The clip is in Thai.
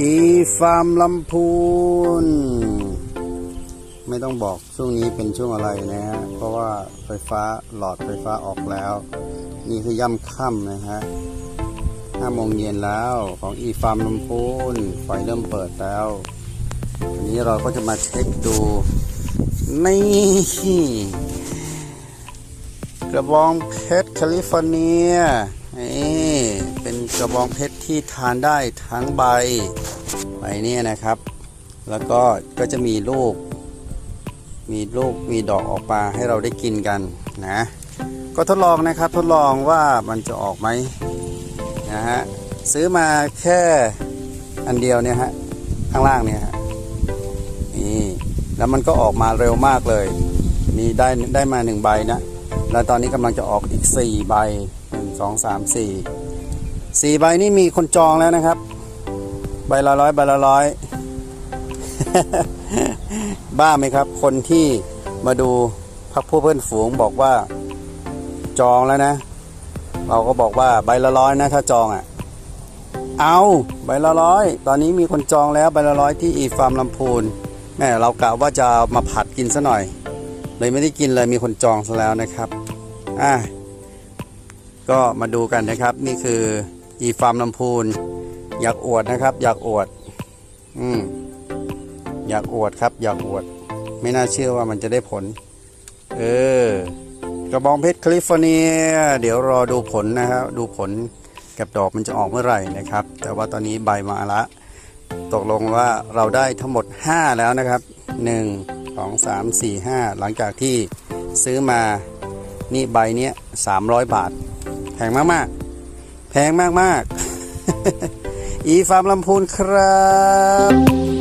อีฟาร์มลำพูน ไม่ต้องบอกช่วงนี้เป็นช่วงอะไรนะฮะเพราะว่าไฟฟ้าหลอดไฟฟ้าออกแล้ว นี่คือย่ำค่ำนะฮะห้าโมงเย็นแล้วของอีฟาร์มลำพูนไฟเริ่มเปิดแล้ววันนี้เราก็จะมาเช็คดูนี่กระบองเพชรแคลิฟอร์เนียนี่ กระบองเพชรที่ทานได้ทั้งใบใบนี้นะครับ แล้วก็ก็จะมีลูก มีลูกมีดอกออกมาให้เราได้กินกันนะ ก็ทดลองนะครับทดลองว่ามันจะออกไหมนะฮะซื้อมาแค่อันเดียวเนี่ยฮะข้างล่างเนี่ยฮะนี่แล้วมันก็ออกมาเร็วมากเลยมีได้ได้มาหนึ่งใบนะแล้วตอนนี้กำลังจะออกอีก4ใบ1 2 3 4 4ใบนี่มีคนจองแล้วนะครับ ใบละร้อยใบละร้อยบ้าไหมครับ คนที่มาดูพักผู้เพื่อนฝูงบอกว่าจองแล้วนะ เราก็บอกว่าใบละร้อยนะ ถ้าจองอะ่ะ เอาใบละร้อยตอนนี้มีคนจองแล้วใบละร้อยที่อีฟาร์มลำพูนแม่เรากะว่าจะมาผัดกินซะหน่อย เลยไม่ได้กินเลยมีคนจองซะแล้วนะครับอะก็มาดูกันนะครับ นี่คือ อีฟาร์มลำพูน อยากอวดนะครับ อยากอวด อืมอยากอวดครับ อยากอวด ไม่น่าเชื่อว่ามันจะได้ผล เออกระบองเพชรแคลิฟอร์เนีย เดี๋ยวรอดูผลนะครับ ดูผลกับดอกมันจะออกเมื่อไหร่นะครับ แต่ว่าตอนนี้ใบมาละ ตกลงว่าเราได้ทั้งหมด 5 แล้วนะครับ 1 2 3 4 5 หลังจากที่ซื้อมานี่ใบเนี้ย300 บาทแพงมาก ๆ แพงมากๆ อีฟาร์มลำพูนครับ